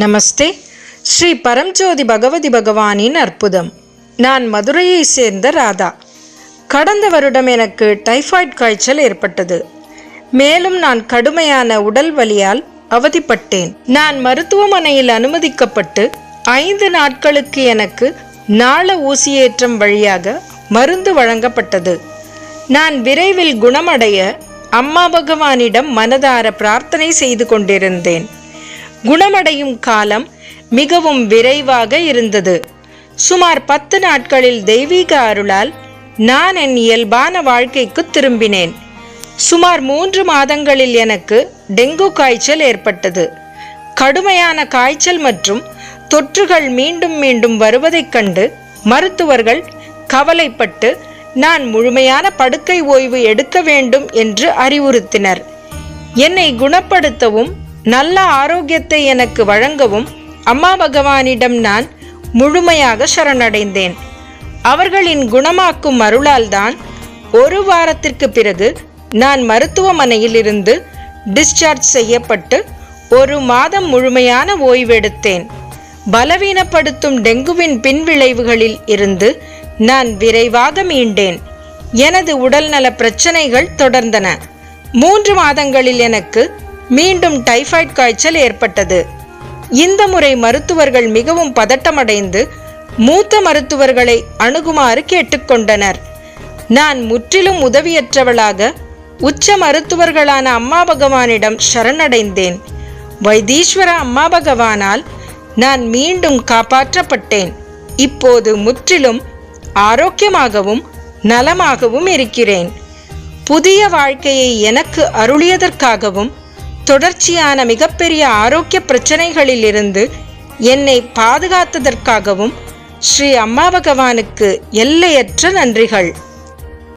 நமஸ்தே. ஸ்ரீ பரம்ஜோதி பகவதி பகவானின் அற்புதம். நான் மதுரையை சேர்ந்த ராதா. கடந்த வருடம் எனக்கு டைஃபாய்டு காய்ச்சல் ஏற்பட்டது. மேலும் நான் கடுமையான உடல் வலியால் அவதிப்பட்டேன். நான் மருத்துவமனையில் அனுமதிக்கப்பட்டு ஐந்து நாட்களுக்கு எனக்கு நாள ஊசியேற்றம் வழியாக மருந்து வழங்கப்பட்டது. நான் விரைவில் குணமடைய அம்மா பகவானிடம் மனதார பிரார்த்தனை செய்து கொண்டிருந்தேன். குணமடையும் காலம் மிகவும் விரைவாக இருந்தது. சுமார் பத்து நாட்களில் தெய்வீக அருளால் நான் என் இயல்பான வாழ்க்கைக்கு திரும்பினேன். சுமார் மூன்று மாதங்களில் எனக்கு டெங்கு காய்ச்சல் ஏற்பட்டது. கடுமையான காய்ச்சல் மற்றும் தொற்றுகள் மீண்டும் மீண்டும் வருவதைக் கண்டு மருத்துவர்கள் கவலைப்பட்டு நான் முழுமையான படுக்கை ஓய்வு எடுக்க வேண்டும் என்று அறிவுறுத்தினர். என்னை குணப்படுத்தவும் நல்ல ஆரோக்கியத்தை எனக்கு வழங்கவும் அம்மா பகவானிடம் நான் முழுமையாக சரணடைந்தேன். அவர்களின் குணமாக்கும் அருளால் தான் ஒரு வாரத்திற்கு பிறகு நான் மருத்துவமனையில் இருந்து டிஸ்சார்ஜ் செய்யப்பட்டு ஒரு மாதம் முழுமையான ஓய்வெடுத்தேன். பலவீனப்படுத்தும் டெங்குவின் பின்விளைவுகளில் இருந்து நான் விரைவாக மீண்டேன். எனது உடல்நல பிரச்சனைகள் தொடர்ந்தன. மூன்று மாதங்களில் எனக்கு மீண்டும் டைபாய்டு காய்ச்சல் ஏற்பட்டது. இந்த முறை மருத்துவர்கள் மிகவும் பதட்டமடைந்து மூத்த மருத்துவர்களை அணுகுமாறு கேட்டுக்கொண்டனர். நான் முற்றிலும் உதவியற்றவளாக உச்ச மருத்துவர்களான அம்மா பகவானிடம் சரணடைந்தேன். வைத்தீஸ்வர அம்மா பகவானால் நான் மீண்டும் காப்பாற்றப்பட்டேன். இப்போது முற்றிலும் ஆரோக்கியமாகவும் நலமாகவும் இருக்கிறேன். புதிய வாழ்க்கையை எனக்கு அருளியதற்காகவும் தொடர்ச்சியான மிகப்பெரிய ஆரோக்கிய பிரச்சனைகளிலிருந்து என்னை பாதுகாத்ததற்காகவும் ஸ்ரீ அம்மா பகவானுக்கு எல்லையற்ற நன்றிகள்.